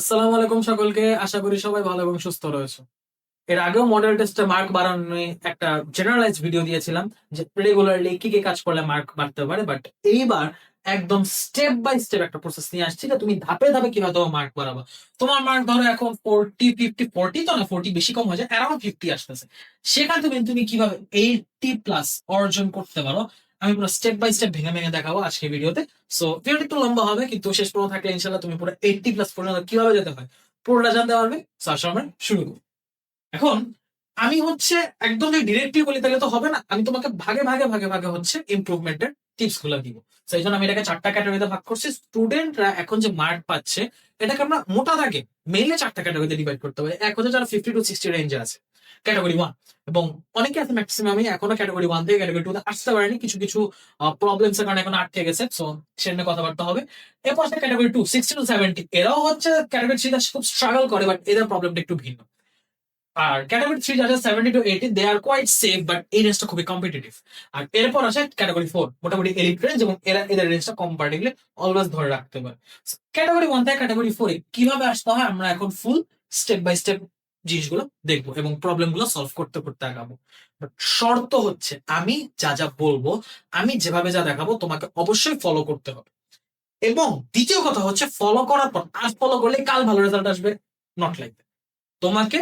আসসালামু আলাইকুম সকলকে। আশা করি সবাই ভালো এবং সুস্থ রয়েছে। এর আগেও মডেল টেস্টে মার্ক বাড়ানো নিয়ে একটা জেনারেলাইজ ভিডিও দিয়েছিলাম যে রেগুলারলি কি কি কাজ করলে মার্ক বাড়তে পারে বাট এইবার একদম স্টেপ বাই স্টেপ একটা প্রসেস নিয়ে আসছি যে তুমি ধাপে ধাপে কীভাবে তোমার মার্ক বাড়াবা। তোমার মার্ক ধরো এখন ফোরটি ফিফটি ফোরটি তো না ফোরটি বেশি কম হয়ে যায় অ্যারাউন্ড ফিফটি আসতেছে। সেখান থেকে তুমি কীভাবে এইটটি প্লাস অর্জন করতে পারো আমি পুরো স্টেপ বাই স্টেপ ভেঙে ভেঙে দেখাবো আজকে ভিডিওতে। সো ভিডিওটা একটু লম্বা হবে, কিন্তু শেষ পর্যন্ত থাকলে ইনশাল্লাহ তুমি পুরো এইটটি প্লাস পর্যন্ত কীভাবে যেতে হয়, পুরোটা জানতে পারবে। সো আমরা শুরু করি। এখন, আমি হচ্ছে একদম যদি ডিরেক্টলি বলি, তাহলে তো হবে না। আমি তোমাকে ভাগে ভাগে ভাগে ভাগে হচ্ছে ইমপ্রুভমেন্টের টিপসগুলো দিব। সেই জন্য আমি এটাকে চারটা ক্যাটাগরিতে ভাগ করছি। স্টুডেন্টরা এখন যে মার্ক পাচ্ছে, এটাকে আমরা মোটা থাকে মেইলে চারটা ক্যাটাগরিতে ডিভাইড করতে হবে। এক হচ্ছে যারা ফিফটি টু সিক্সটি রেঞ্জে আছে। ক্যাটাগরি ওয়ান এবং অনেকে আছে ম্যাক্সিমামই এখনও ক্যাটাগরি ওয়ান থেকে ক্যাটাগরি টু আসতে পারেনি। কিছু কিছু প্রবলেমস এর কারণে এখন আটকে গেছে। সো সে নিয়ে কথাবার্তা হবে। এরপর আছে category two sixty two seventy এরাও হচ্ছে ক্যাটাগরি থ্রি খুব স্ট্রাগল করে বাট এদের প্রবলেমটা একটু ভিন্ন। আর ক্যাটাগরি থ্রি যারা seventy two eighty they are quite safe but এই রেঞ্জটা খুবই কম্পিটিটিভ আর এরপর আছে ক্যাটাগরি ফোর মোটামুটি এলিট রেঞ্জ এবং এরা, এদের রেঞ্জটা কম্পারেটিভলি অলওয়েজ ধরে রাখতে পারে। ক্যাটাগরি ওয়ান থেকে ক্যাটাগরি ফোরে কীভাবে আসতে হয়, আমরা এখন ফুল স্টেপ বাই স্টেপ জিনিসগুলো দেখব এবং প্রবলেমগুলো সলভ করতে করতে আগাবো। শর্ত হচ্ছে আমি যা যা বলব, আমি যেভাবে যা দেখাবো তোমাকে অবশ্যই ফলো করতে হবে। এবং দ্বিতীয় কথা হচ্ছে ফলো করার পর আজ ফলো করলে কাল ভালো রেজাল্ট আসবে নট লাইক তোমাকে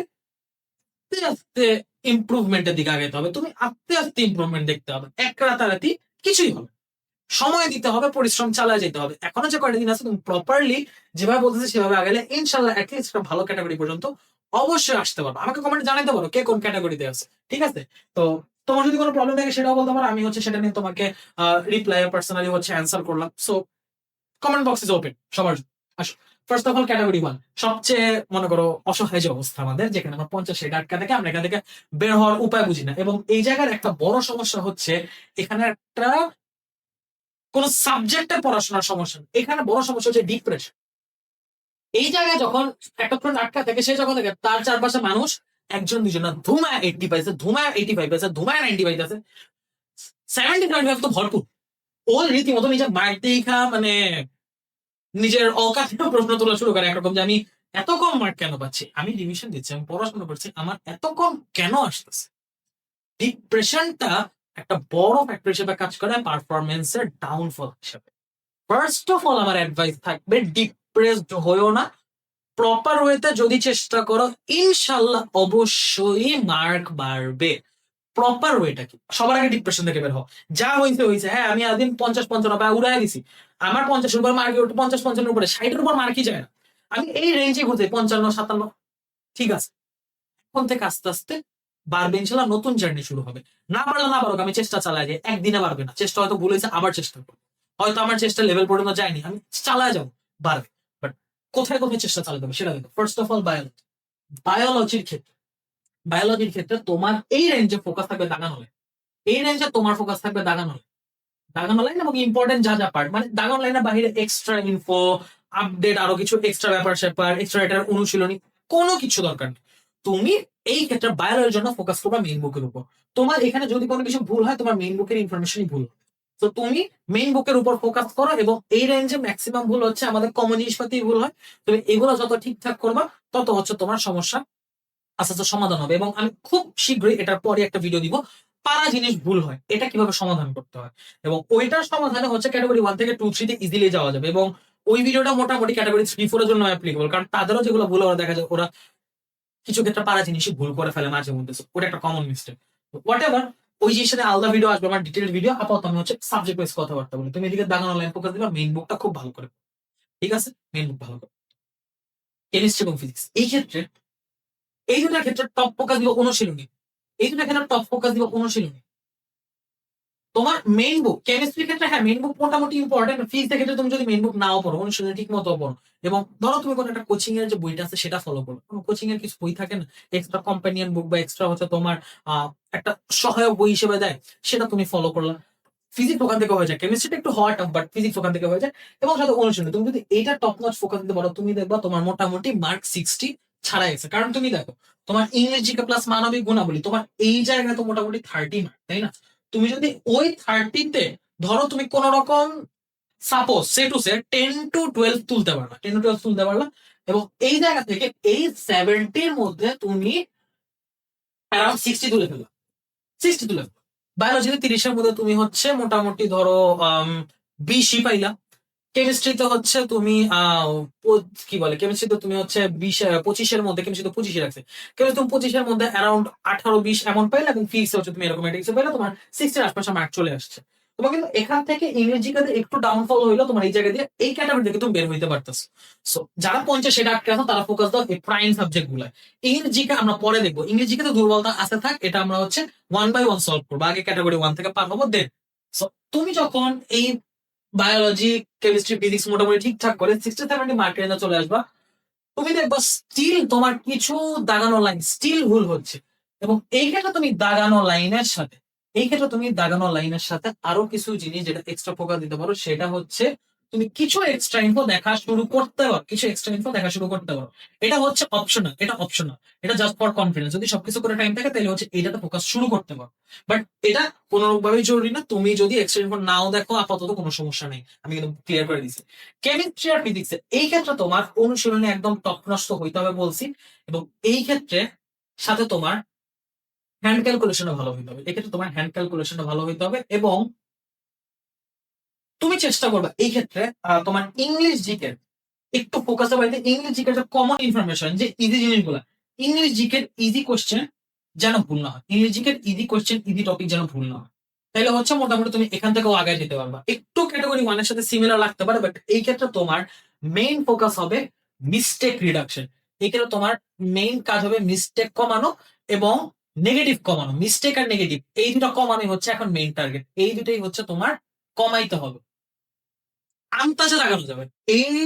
আস্তে আস্তে ইমপ্রুভমেন্টের দিকে আগাইতে হবে। তুমি আস্তে আস্তে ইমপ্রুভমেন্ট দেখতে হবে। এক রাতারাতি কিছুই হবে সময় দিতে হবে, পরিশ্রম চালায় যেতে হবে। এখনও যে কয়টা দিন আছে, তুমি প্রপারলি যেভাবে বলতেছে সেভাবে আগালে ইনশাল্লাহ একটা ভালো ক্যাটাগরি পর্যন্ত অবশ্যই আসতে পারব। আমাকে কমেন্টে জানাতে পারো কে কোন ক্যাটাগরিতে আছে, ঠিক আছে? তো তোমার যদি কোনো প্রবলেম থাকে সেটাও বলতে পারো, আমি হচ্ছে সেটা নিয়ে তোমাকে রিপ্লাই পার্সোনালি হচ্ছে অ্যান্সার করলাম। So comment box is open সবার। আসো। First of all category one সবচেয়ে মনে করো অসহায় যে অবস্থা আমাদের, যেখানে আমরা পঞ্চাশ আটকা থেকে আমরা এখান থেকে বের হওয়ার উপায় বুঝি না। এবং এই জায়গার একটা বড় সমস্যা হচ্ছে, এখানে একটা কোন সাবজেক্টের পড়াশোনার সমস্যা এখানে বড় সমস্যা হচ্ছে ডিপ্রেশন এই জায়গায় যখন একটা ফ্রেন্ড আটকা থাকে, সে যখন দেখে, তার চারপাশে মানুষ একজন দুজন না ধুমায় এইটটি পাইছে এইটি ফাইভ ধুমায় নাইনটি ফাইভ আছে। সেভেন্টি ফাইভ তো ভরপুর। ও রীতিমতো নিজের মানে নিজের অকাথিত প্রশ্ন তোলা শুরু করে একরকম যে আমি এত কম মার্ক কেন পাচ্ছি? আমি ডিভিশন দিচ্ছি, আমি পড়াশোনা করছি, আমার এত কম কেন আসতেছে? ডিপ্রেশনটা একটা বড় ফ্যাক্টর হিসেবে কাজ করে পারফরমেন্সের ডাউনফল হিসেবে। ফার্স্ট অফ অল আমার অ্যাডভাইস থাকবে ডিপ্রেসড হয়েও না। প্রপার ওয়েতে যদি চেষ্টা করো, ইনশাল্লাহ অবশ্যই মার্ক বাড়বে। প্রপার ওয়েটা কি? সবার আগে ডিপ্রেশন থেকে বের হও। যা হয়েছে হয়েছে হ্যাঁ আমি আদিন পঞ্চাশ পঞ্চান্ন বা উড়াই দিছি। আমার পঞ্চাশের উপর মার্কে উঠে পঞ্চাশ পঞ্চান্নের উপরে, ষাটের উপর মার্কই যায় না। আমি এই রেঞ্জে ঘুরতে পঞ্চান্ন, সাতান্ন। ঠিক আছে। এখন থেকে আস্তে আস্তে বাড়বে, ইনশাল্লাহ নতুন জার্নি শুরু হবে। না পারলে না পারো আমি চেষ্টা চালাই যাই। একদিনে পারবে না। চেষ্টা হয়তো ভুল হয়েছে, আবার চেষ্টা করব। হয়তো আমার চেষ্টা লেভেল পর্যন্ত যায়নি, আমি চালায় যাব। বাড়বে। কোথায় কোথায় চেষ্টা চালাতে হবে সেটা দেখো। ফার্স্ট অফ অল বায়োলজি বায়োলজির ক্ষেত্রে বায়োলজির ক্ষেত্রে তোমার এই রেঞ্জে ফোকাস থাকবে দাগানো লাইন এই রেঞ্জে তোমার ফোকাস থাকবে দাগানো লাইন দাগানো লাইন এবং ইম্পর্টেন্ট যা যা পার্ট মানে দাগানো লাইনের বাইরে এক্সট্রা ইনফো আপডেট আরও কিছু এক্সট্রা ব্যাপার স্যাপার এক্সট্রা এটার অনুশীলনী, কোনো কিছু দরকার নেই। তুমি এই ক্ষেত্রে বায়োলজির জন্য ফোকাস করবা মেইন বুকের উপর। তোমার এখানে যদি কোনো কিছু ভুল হয়, তোমার মেইন বুকের ইনফরমেশনই ভুল হবে। তো তুমি মেইন বুকের উপর ফোকাস করো এবং এই রেঞ্জে ম্যাক্সিমাম ভুল হচ্ছে, আমাদের কমন জিনিসপাতি ভুল হয়। তুমি এগুলো যত ঠিকঠাক করবা, তত হচ্ছে তোমার সমস্যা আস্তে আস্তে সমাধান হবে এবং আমি খুব শীঘ্রই এটার পরে একটা ভিডিও দিব, পারা জিনিস ভুল হয়, এটা কীভাবে সমাধান করতে হয়? এবং ওইটার সমাধানে হচ্ছে ক্যাটাগরি ওয়ান থেকে টু থ্রিতে ইজিলি যাওয়া যাবে এবং ওই ভিডিওটা মোটামুটি ক্যাটাগরি থ্রি ফোর এর জন্য অ্যাপ্লিকেবল কারণ তাদেরও যেগুলো ভুল ওরা দেখা যায় ওরা কিছু ক্ষেত্রে পারা জিনিসই ভুল করে ফেলে মাঝে মধ্যে। ওটা একটা কমন মিস্টেক হোয়াট এভার ওই জিনিসটা আলাদা ভিডিও আসবে, আমার ডিটেল ভিডিও আপাতত আমি হচ্ছে সাবজেক্ট ওয়াইজ কথাবার্তা বলি। তুমি এদিকে দাগানো লাইন ফোকাস দিবা মেইন বুকটা খুব ভালো করে ঠিক আছে? মেইন বুক ভালো করে কেমিস্ট্রি এবং ফিজিক্স এই ক্ষেত্রে, এই দুটার ক্ষেত্রে টপ ফোকাস দিব অনুশীলনী। এই দুটার ক্ষেত্রে টপ ফোকাস দিব অনুশীলনী। তোমার মেইন বুক কেমিস্ট্রির ক্ষেত্রে হ্যাঁ মেইন বুক মোটামুটি ইম্পর্টেন্ট ফিজিক্সের ক্ষেত্রে তুমি যদি মেইন বুক নাও পড়ো, অনুশীলনী ঠিক মতো পড়ো। এবং ধরো তুমি কোনো একটা কোচিং এর যে বইটা আছে, সেটা ফলো করো। কোনো কোচিং এর কিছু বই থাকে না? এক্সট্রা কম্পানিয়ন বুক বা এক্সট্রা হচ্ছে তোমার একটা সহায়ক বই হিসেবে দেয়, সেটা তুমি ফলো করলা। ফিজিক্স ওখান থেকে হয়ে যায়। কেমিস্ট্রিটা একটু টাফ বাট ফিজিক্স ওখান থেকে হয়ে যায়। এবং সাথে অনুশীলনী, তুমি যদি এটা টপ নচ ফোকাস দিতে পারো, তুমি দেখবা তোমার মোটামুটি মার্ক সিক্সটি ছাড়া গেছে। কারণ তুমি দেখো, তোমার ইংরেজি জিকে প্লাস মানবিক গুণাবলী, তোমার এই জায়গায় তো মোটামুটি থার্টি মার্ক তাই না? তুমি যদি ওই থার্টিতে ধরো তুমি কোন রকম suppose say two say ten to twelve তুলতে পারলা টেন টু টুয়েলভ তুলতে পারলা, এবং এই জায়গা থেকে এই সেভেন্টির মধ্যে তুমি অ্যারাউন্ড সিক্সটি তুলে ফেলো সিক্সটি তুলে ফেলো বায়োলজিতে তিরিশের মধ্যে তুমি হচ্ছে মোটামুটি ধরো বিশই পাইলা কেমিস্ট্রিতে হচ্ছে তুমি কি বলে? কেমিস্ট্রিতে তুমি হচ্ছে বিশ পঁচিশের মধ্যে কেমিস্ট্রি তো পঁচিশে রাখছে। কিন্তু তুমি পঁচিশের মধ্যে অ্যারাউন্ড আঠারো, বিশ এমন পাইলে এবং ফিক্স হচ্ছে তুমি এরকম একটা কিছু পাইলে, তোমার সিক্সটির আশপাশে মার্ক চলে আসছে। তোমার কিন্তু এখান থেকে ইংরেজিকাতে একটু ডাউনফল হইল, তোমার এই জায়গা দিয়ে এই ক্যাটাগরি থেকে তুমি বের হইতে পারতেছো। সো যারা পঞ্চাশ সেটা আটকে আছো, তারা ফোকাস দাও এই প্রাইম সাবজেক্টগুলা। ইংরেজিকে আমরা পরে দেখব। ইংরেজিকে তো দুর্বলতা আছে থাক, এটা আমরা হচ্ছে ওয়ান বাই ওয়ান সলভ করব। আগে ক্যাটাগরি ওয়ান থেকে পার হব দেন তুমি যখন এই বায়োলজি কেমিস্ট্রি ফিজিক্স মোটামুটি ঠিকঠাক করে সিক্সটি সেভেন্টি মার্কের চলে আসবা। তুমি দেখবা স্টিল তোমার কিছু দাগানো লাইন স্টিল ভুল হচ্ছে। এবং এই ক্ষেত্রে তুমি দাগানো লাইনের সাথে, এই ক্ষেত্রে তুমি দাগানো লাইনের সাথে আরও কিছু জিনিস যেটা এক্সট্রা ফোকাস দিতে পারো, সেটা হচ্ছে তুমি কিছু এক্সট্রা ইনফো দেখা শুরু করতে পারো, কিছু এক্সট্রা ইনফো দেখা শুরু করতে পারো। এটা হচ্ছে অপশনাল এটা অপশনাল এটা জাস্ট ফর কনফিডেন্স যদি সবকিছু করে টাইম থাকে, তাহলে হচ্ছে এটাতে ফোকাস শুরু করতে পারো। বাট এটা কোনোভাবেই জরুরি না, তুমি যদি এক্সট্রা ইনফো নাও দেখো, আপাতত কোনো সমস্যা নেই। আমি একদম ক্লিয়ার করে দিচ্ছি কেমিস্ট্রি আর ফিজিক্স এই ক্ষেত্রে তোমার অনুশীলনে একদম টপ নষ্ট হইতে হবে বলছি, এবং এই ক্ষেত্রে সাথে তোমার হ্যান্ড ক্যালকুলেশনও ভালো হইতে হবে। এক্ষেত্রে তোমার হ্যান্ড ক্যালকুলেশনটা ভালো হইতে হবে, এবং তুমি চেষ্টা করবে এই ক্ষেত্রে তোমার ইংলিশ জিকের একটু ফোকাস হবে ইংলিশ জিকের যে কমন ইনফরমেশন যে ইজি জিনিসগুলো ইংলিশ জিকের ইজি কোশ্চেন যেন ভুল না হয়। ইংলিশ জিকের ইজি কোশ্চেন ইজি টপিক যেন ভুল না হয়। তাহলে হচ্ছে মোটামুটি তুমি এখান থেকেও আগায় যেতে পারবা। একটু ক্যাটাগরি ওয়ানের সাথে সিমিলার লাগতে পারে বাট এই ক্ষেত্রে তোমার মেইন ফোকাস হবে মিস্টেক রিডাকশন এই ক্ষেত্রে তোমার মেইন কাজ হবে মিস্টেক কমানো এবং নেগেটিভ কমানো। মিস্টেক আর নেগেটিভ এই দুটো কমানোই হচ্ছে এখন মেইন টার্গেট এই দুটোই হচ্ছে তোমার কমাইতে হবে। আন্তাজে লাগানো যাবে। এই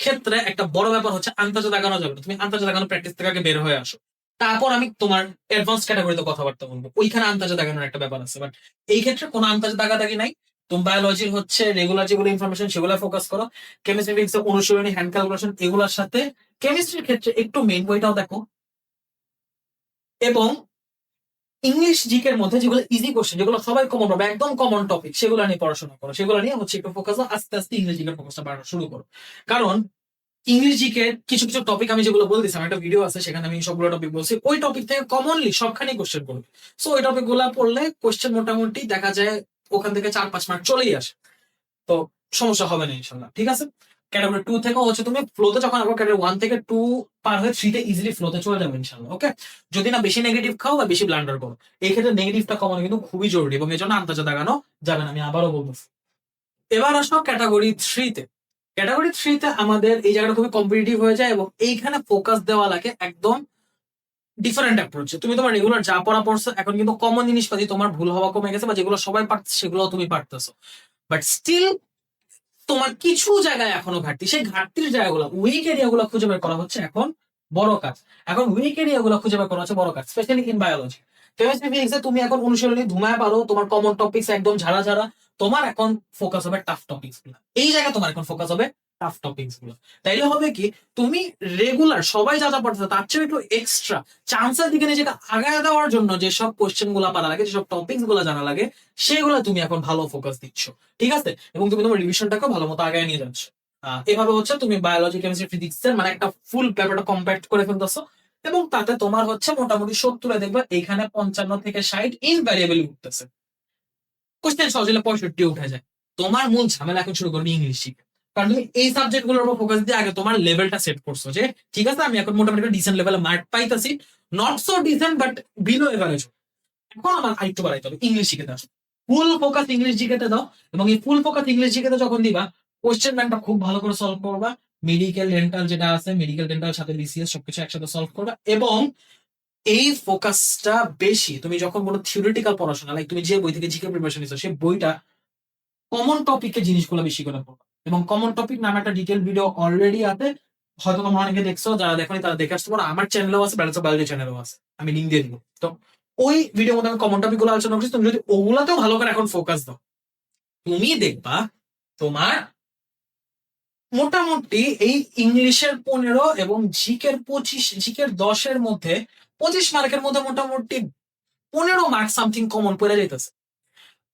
ক্ষেত্রে একটা বড় ব্যাপার হচ্ছে আন্তাজে লাগানো যাবে তুমি আন্তাজে লাগানো প্র্যাকটিস থেকে আগে বের হয়ে আসো। তারপর আমি তোমার অ্যাডভান্স ক্যাটাগরিতে কথাবার্তা বলব। ওইখানে আন্তাজে দাগানোর একটা ব্যাপার আছে। বাট এই ক্ষেত্রে কোনো আন্তাজে দাগাদাগি নাই। তুমি বায়োলজির হচ্ছে রেগুলার যেগুলো ইনফরমেশন সেগুলো ফোকাস করো। কেমিস্ট্রি ফিজিক্স অনুশীলনী হ্যান্ড ক্যালকুলেশন এগুলোর সাথে কেমিস্ট্রির ক্ষেত্রে একটু মেইন বইটাও দেখো। এবং ইংলিশ জিকের মধ্যে যেগুলো ইজি কোশ্চেন যেগুলো সবাই কমন পাবে একদম কমন টপিক সেগুলো নিয়ে পড়াশোনা করো। সেগুলো নিয়ে হচ্ছে একটু ফোকাস আস্তে আস্তে ইংলিশ জিকের ফোকাসটা বাড়ানো শুরু করো। কারণ ইংলিশ জিকে কিছু কিছু টপিক আমি যেগুলো বলতেছি, আমার একটা ভিডিও আছে, সেখানে আমি সবগুলো টপিক বলছি। ওই টপিক থেকে কমনলি সবখানেই কোশ্চেন করবে। সো ওই টপিকগুলা পড়লে কোশ্চেন মোটামুটি দেখা যায় ওখান থেকে চার, পাঁচ মার্ক চলেই আসে। তো সমস্যা হবে না, ইনশাল্লাহ। ঠিক আছে? ক্যাটাগরি টু থেকে হচ্ছে তুমি ফ্লোতে যখন আবার ক্যাটাগরি ওয়ান থেকে টু পার হয়ে থ্রিতে ইজিলি ফ্লোতে চলে যাবে ইনশাল্লাহ ওকে যদি না বেশি নেগেটিভ খাও বা বেশি ব্লান্ডার করো, এই ক্ষেত্রে নেগেটিভটা কমানো কিন্তু খুবই জরুরি এবং এই জন্য আন্তাজে দাগানো যাবে না, আমি আবারও বলব। এবার আসো ক্যাটাগরি থ্রিতে ক্যাটাগরি থ্রিতে আমাদের এই জায়গাটা খুবই কম্পিটিটিভ হয়ে যায় এবং এইখানে ফোকাস দেওয়া লাগে একদম ডিফারেন্ট অ্যাপ্রোচে তুমি তোমার রেগুলার যা পড়া পড়ছো, এখন কিন্তু কমন জিনিসপাতি তোমার ভুল হওয়া কমে গেছে বা যেগুলো সবাই পারছে সেগুলো তুমি পারতেছো। বাট স্টিল তোমার কিছু জায়গায় এখনও ঘাটতি। সেই ঘাটতির জায়গাগুলো উইক এরিয়াগুলো খুঁজে বের করা হচ্ছে এখন বড় কাজ। এখন উইক এরিয়াগুলো খুঁজে বের করা হচ্ছে বড় কাজ স্পেশালি ইন বায়োলজি কেমিস্ট্রি ফিজিক্সে তুমি এখন অনুশীলনী ধুমায় পারো, তোমার কমন টপিকস একদম ঝাড়া ঝাড়া, তোমার এখন ফোকাস হবে টাফ টপিকস এই জায়গায় তোমার এখন ফোকাস হবে টাফ টপিকসগুলো। তাইলে হবে কি, তুমি রেগুলার সবাই যা যা পড়তেছো তার চেয়ে একটু এক্সট্রা চান্সের দিকে নিজেকে আগায় দেওয়ার জন্য যেসব কোশ্চেনগুলো পারা লাগে যেসব টপিকসগুলো জানা লাগে, সেগুলো তুমি এখন ভালো ফোকাস দিচ্ছ। ঠিক আছে? এবং তুমি তোমার রিভিশনটাকেও ভালো মতো আগায় নিয়ে যাচ্ছ। এভাবে হচ্ছে তুমি বায়োলজি কেমিস্ট্রি ফিজিক্স এর মানে একটা ফুল পেপারটা কম্প্যাক্ট করে ফেলতেছো, এবং তাতে তোমার হচ্ছে মোটামুটি সত্তরে দেখবে এখানে পঞ্চান্ন থেকে ষাট ইনভ্যারিয়েবল উঠতেছে। কোশ্চেন সহজ পঁয়ষট্টি উঠে যায়। তোমার মূল ঝামেলা এখন শুরু করবে ইংলিশ শিখে। কারণ তুমি এই সাবজেক্টগুলোর উপর ফোকাস দিয়ে আগে তোমার লেভেলটা সেট করছ যে, ঠিক আছে, আমি এখন মোটামুটি ডিসেন্ট লেভেলে মার্ক পাইতেছি। Not so decent but below average এখন আমার আরেকটু বাড়াইতে হবে ইংলিশ শিখে আসো ফুল ফোকাস ইংলিশ জিকেতে দাও, এবং এই ফুল ফোকাস ইংলিশ জিকেতে যখন দিবা কোশ্চেন ব্যাংকটা খুব ভালো করে সলভ করবা। মেডিকেল ডেন্টাল যেটা আছে মেডিকেল ডেন্টাল সাথে বিসিএস সবকিছু একসাথে সলভ করবা, এবং এই ফোকাসটা বেশি, তুমি যখন কোনো থিওরিটিক্যাল পড়াশোনা লাইক তুমি যে বই থেকে জিকে প্রিপারেশন নিচ্ছ সেই বইটা কমন টপিকের জিনিসগুলো বেশি করে পড়বা। এবং কমন টপিক নামে একটা ডিটেল ভিডিও অলরেডি আছে। হয়তো তোমরা অনেকে দেখছ, যারা দেখোনি তারা দেখে আসতে পারো। আমার চ্যানেলও আছে ব্যালেন্স অফ বায়োলজি চ্যানেলও আছে। আমি লিঙ্ক দিয়ে দিব। তো ওই ভিডিওর মধ্যে আমি কমন টপিকগুলো আলোচনা করছি। তুমি যদি ওগুলাতেও ভালো করে এখন ফোকাস দাও, তুমি দেখবা তোমার মোটামুটি এই ইংলিশের পনেরো এবং জিকের পঁচিশ, জিকের দশের মধ্যে পঁচিশ মার্কের মধ্যে মোটামুটি পনেরো মার্ক সামথিং কমন পড়ে যাইতেছে।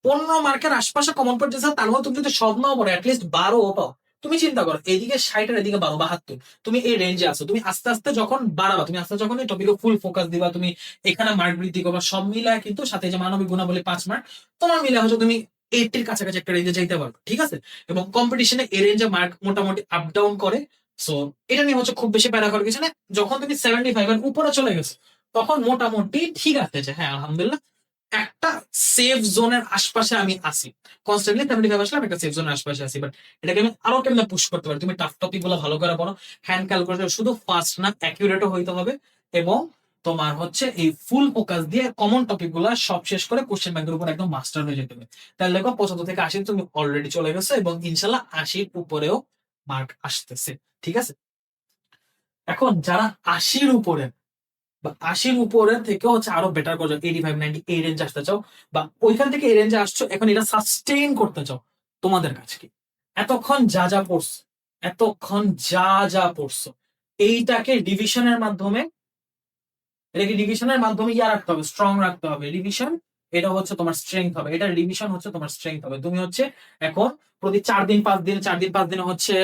পনেরো মার্কের আশপাশে কমন পড়তেছে তার মধ্যে তুমি যদি সব নাও পড়ো অ্যাটলিস্ট বারো পাও। তুমি চিন্তা করো এইদিকে ষাট আর এদিকে বারো, বাহাত্তর। তুমি এই রেঞ্জে আসো তুমি আস্তে আস্তে যখন বাড়াবা, তুমি আস্তে যখন এই টপিকে ফুল ফোকাস দিবা, তুমি এখানে মার্ক বৃদ্ধি করবা, সব মিলায় কিন্তু সাথে যে মানবিক গুণাবলী পাঁচ মার্ক তোমার মিলে হচ্ছে তুমি এইটির কাছাকাছি একটা রেঞ্জে যাইতে পারবে, ঠিক আছে? এবং কম্পিটিশনে এই রেঞ্জে মার্ক মোটামুটি আপ ডাউন করে। সো এটা নিয়ে হচ্ছে খুব বেশি প্যারা করার কিছু না যখন তুমি সেভেন্টি ফাইভ এর উপরে চলে গেছো, তখন মোটামুটি ঠিক আছে হ্যাঁ আলহামদুলিল্লাহ একটা সেফ জোনের আশপাশে আমি আসি কনস্ট্যান্টলি সেভেন্টি ফাইভ আসলে একটা সেফ জোনের আশপাশে আসি বাট এটাকে আমি আরও কেমন পুশ করতে পারি? তুমি টাফ টপিকগুলো ভালো করে পড়ো। হ্যান্ড ক্যালকুলেটর শুধু ফাস্ট না অ্যাকিউরেটও হইতে হবে এবং তোমার হচ্ছে এই ফুল ফোকাস দিয়ে কমন টপিকগুলা সব শেষ করে কোশ্চেন ব্যাংকের উপর একদম মাস্টার হয়ে যেতে হবে। তাহলে দেখো পঁচাত্তর থেকে আশি তুমি অলরেডি চলে গেছো এবং ইনশাল্লাহ আশির উপরেও মার্ক আসতেছে, ঠিক আছে? এখন যারা আশির উপরে বা আশির উপরে থেকে হচ্ছে আরও বেটার করে এইটি ফাইভ নাইনটি এই রেঞ্জ আসতে চাও বা ওইখান থেকে এই রেঞ্জে আসছো, এখন এটা সাস্টেইন করতে চাও তোমাদের কাছে এতক্ষণ যা যা পড়ছো এতক্ষণ যা যা পড়ছো, এইটাকে ডিভিশনের মাধ্যমে, এটাকে ডিভিশনের মাধ্যমে ইয়া রাখতে হবে স্ট্রং রাখতে হবে। রিভিশন এটা হচ্ছে তোমার স্ট্রেংথ হবে। এটা রিভিশন হচ্ছে তোমার স্ট্রেংথ হবে। তুমি হচ্ছে এখন প্রতি চার দিন, পাঁচ দিন, চার দিন, পাঁচ দিনে হচ্ছে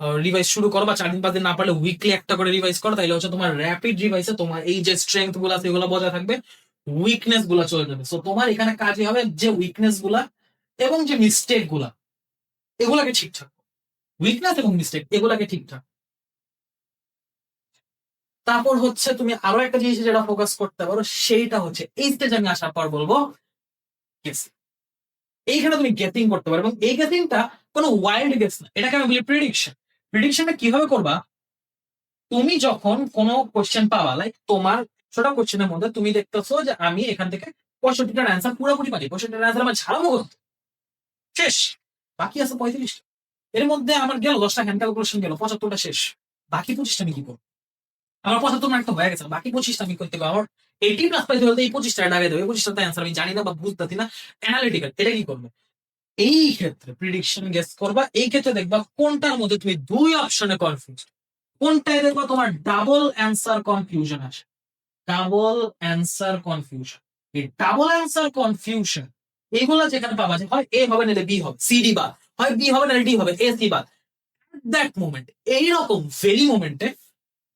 রিভাইজ শুরু করো বা চার দিন, পাঁচ দিন না পারলে উইকলি একটা করে রিভাইজ করো, তাইলে হচ্ছে তোমার র্যাপিড রিভাইসে তোমার এই যে স্ট্রেংথগুলো আছে, এগুলো বজায় থাকবে উইকনেসগুলা চলে যাবে। সো তোমার এখানে কাজই হবে যে উইকনেসগুলা এবং যে মিস্টেকগুলা, এগুলাকে ঠিকঠাক উইকনেস এবং মিস্টেক এগুলাকে ঠিকঠাক তারপর হচ্ছে তুমি আরও একটা জিনিস যেটা ফোকাস করতে পারো, সেইটা হচ্ছে, এই স্টেজ আমি আসার পর বলব এইখানে তুমি গেটিং করতে পারো এবং এই গেটিংটা কোনো ওয়াইল্ড গেস না, এটাকে আমি বলি প্রিডিকশন প্রিডিকশনটা কীভাবে করবা? তুমি যখন কোনো কোশ্চেন পাবা লাইক তোমার ছোট কোশ্চেনের মধ্যে তুমি দেখতেছো যে আমি এখান থেকে পঁয়ষট্টিটার অ্যান্সার পুরোপুরি পারি। পঁয়ষট্টিটার অ্যান্সার আমার ঝাড়া মুখস্থ শেষ। বাকি আছে পঁয়ত্রিশটা। এর মধ্যে আমার গেল, দশটা হ্যান্ড ক্যালকুলেশন গেল, পঁচাত্তরটা শেষ। বাকি পঁচিশটা আমি কি করব? আমার পঁচাত্তর মার্ক তো হয়ে গেছে। বাকি পঁচিশটা আমি করতে পারব। আমার এইটি প্লাস পাইতে বলতে এই পঁচিশটা ডাকে দেবে। এই পঁচিশটা অ্যান্সার আমি জানি না বা বুঝতেছি না। অ্যানালিটিক্যাল এটা কি করবে? এই ক্ষেত্রে প্রিডিকশন গেস করবা, এই ক্ষেত্রে দেখবা কোনটার মধ্যে তুমি দুই অপশনে কনফিউজ কোনটায় দেখবা তোমার ডাবল অ্যান্সার কনফিউশন আসে। ডাবল অ্যান্সার কনফিউশন এই ডাবল অ্যান্সার কনফিউশন এগুলো যেখানে পাবা যে হয় এ হবে নাহলে বি হবে সি ডি বা হয় বি হবে নাহলে ডি হবে এ সি বা দ্যাট মোমেন্ট এইরকম ভেরি মোমেন্টে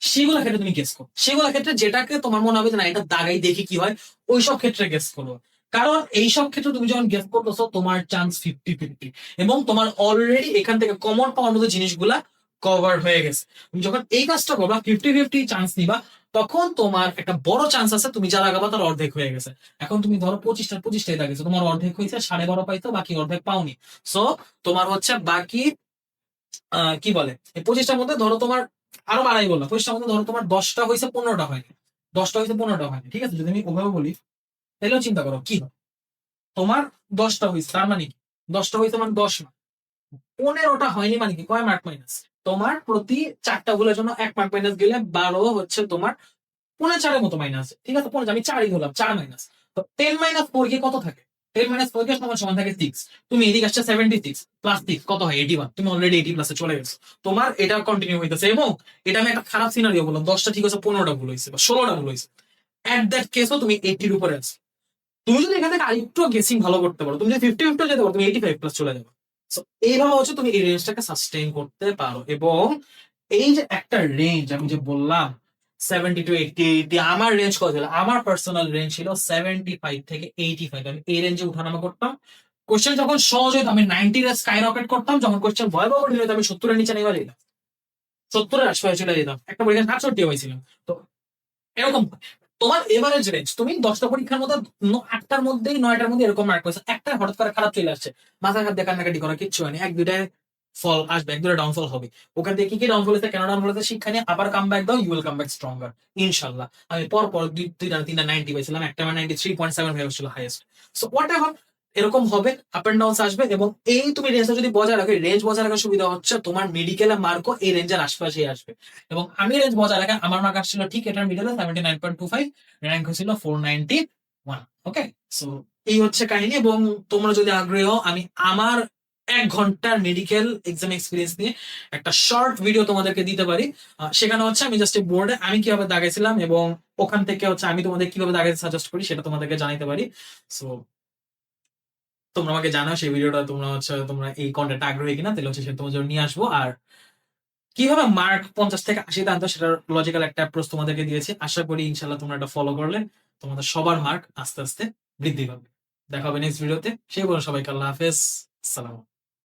সেগুলো ক্ষেত্রে তুমি গেস করো। সেগুলো ক্ষেত্রে যেটাকে তোমার মনে হবে যে না, এটা দাগাই দেখি কি হয় ওই সব ক্ষেত্রে গেস করো। কারণ এই সব ক্ষেত্রে তুমি যখন গেস করতেছো, তোমার চান্স ফিফটি ফিফটি এবং তোমার অলরেডি এখান থেকে কমন পাওয়ার মতো জিনিসগুলা কভার হয়ে গেছে। তুমি যখন এই কাজটা করবা ফিফটি ফিফটি চান্স নিবা, তখন তোমার একটা বড় চান্স আছে, তুমি যা লাগাবা তার অর্ধেক হয়ে গেছে। এখন তুমি ধরো পঁচিশটা, পঁচিশটাই লাগাইছো তোমার অর্ধেক হয়েছে, সাড়ে বারো পাইতো বাকি অর্ধেক পাওনি। সো তোমার হচ্ছে বাকি কি বলে? পঁচিশটার মধ্যে ধরো তোমার আরও বাড়াই বললাম, পঁচিশটার মধ্যে ধরো তোমার দশটা হয়েছে, পনেরোটা হয়নি। দশটা হয়েছে, পনেরোটা হয়নি, ঠিক আছে? যদি আমি ওভাবে বলি তাহলেও চিন্তা করো, কি? তোমার দশটা হয়েছে তার মানে কি? দশটা হয়েছে মানে দশ মার্ক পনেরোটা হয়নি মানে কি? কয় মার্ক মাইনাস তোমার প্রতি চারটা ভুলের জন্য এক মার্ক মাইনাস গেলে বারো হচ্ছে তোমার পনেরো চারের মতো মাইনাস ঠিক আছে পনেরো আমি চারই ধরলাম, চার মাইনাস তো টেন মাইনাস ফোর গিয়ে কত থাকে? টেন মাইনাস ফোর গিয়ে তোমার সমান থাকে সিক্স তুমি এদিকে আসছে সেভেন্টি সিক্স প্লাস সিক্স কত হয়? এইটি ওয়ান তুমি অলরেডি এইটি প্লাসে চলে গেছো। তোমার এটা কন্টিনিউ হইতেছে এবং এটা আমি একটা খারাপ সিনারিও বললাম, দশটা ঠিক আছে পনেরোটা ভুল হয়েছে বা ষোলোটা ভুল হয়েছে অ্যাট দ্যাট কেসও তুমি এইটির উপরে আছো। তুমি যদি এখান থেকে আরেকটু গেসিং ভালো করতে পারো, তুমি যদি ফিফটি ফিফটি যেতে পারো, তুমি এইটি ফাইভ প্লাস চলে যাবে। এইভাবে হচ্ছে তুমি এই রেঞ্জটাকে সাস্টেইন করতে পারো এবং এই যে একটা রেঞ্জ আমি যে বললাম সেভেন্টি টু এইটি আমার রেঞ্জ কত ছিল? আমার পার্সোনাল রেঞ্জ ছিল সেভেন্টি ফাইভ থেকে এইটি ফাইভ আমি এই রেঞ্জে উঠানামা করতাম। কোশ্চেন যখন সহজ হতো আমি নাইনটি স্কাই রকেট করতাম, যখন কোশ্চেন ভয়াবহ কঠিন হতো আমি সত্তরের নিচে নেওয়া যেতাম। সত্তরের আশপাশে চলে যেতাম। একটা পরীক্ষা সাতষট্টি হয়েছিল তো এরকম তোমার এভারেজ রেঞ্জ তুমি দশটা পরীক্ষার মধ্যে আটটার মধ্যেই, নয়টার মধ্যে এরকম মার্ক করেছ একটা হঠাৎ করে খারাপ চলে আসছে। মাথা হাত দিয়ে কান্নাকাটি করা কিচ্ছু হয়নি। এক, দুটায় ফল আসবে, এক, দুটো ডাউনফল হবে। ওখান থেকে কি কি ডাউনফল হয়েছে, কেন ডাউনফল হয়েছে, শিক্ষা নিয়ে আবার কাম ব্যাক দাও you will come back stronger ইনশাল্লাহ। আমি পর পর দুই দুইটা তিনটা নাইনটি পাইছিলাম একটা আমার নাইনটি থ্রি পয়েন্ট সেভেন হয়েছিল হাইয়েস্ট সো হোয়াট এভার এরকম হবে আপ এন্ড ডাউন আসবে এবং এই তুমি রেঞ্জটা যদি বজায় রাখো রেঞ্জ বজায় রাখার সুবিধা হচ্ছে তোমার মেডিকেলের মার্কও এই রেঞ্জের আশপাশেই আসবে। এবং আমি রেঞ্জ বজায় রাখা, আমার মার্ক আসছিল ঠিক এটার মিডলে seventy nine point two five rank হয়েছিল four ninety one okay so এই হচ্ছে কাহিনী এবং তোমরা যদি আগ্রহী হও, আমি আমার এক ঘণ্টার মেডিকেল এক্সাম এক্সপিরিয়েন্স নিয়ে একটা শর্ট ভিডিও তোমাদেরকে দিতে পারি। সেখানে হচ্ছে আমি জাস্ট বোর্ডে আমি কীভাবে দাগাইছিলাম এবং ওখান থেকে হচ্ছে আমি তোমাদের কীভাবে দাগাইতে সাজেস্ট করি সেটা তোমাদেরকে জানাইতে পারি। সো তোমরা আমাকে জানাও সেই ভিডিওটা তোমরা হচ্ছে তোমরা এই কন্টেন্ট আগ্রহী কিনা, তাহলে হচ্ছে সেটা তোমার জন্য নিয়ে আসব। আর কীভাবে মার্ক পঞ্চাশ থেকে আশি আনতো সেটার লজিক্যাল একটা অ্যাপ্রোচ তোমাদেরকে দিয়েছি। আশা করি ইনশাল্লাহ তোমরা এটা ফলো করলে তোমাদের সবার মার্ক আস্তে আস্তে বৃদ্ধি পাবে। দেখা হবে নেক্সট ভিডিওতে সেই বলে সবাইকে আল্লাহ হাফেজ। সালাম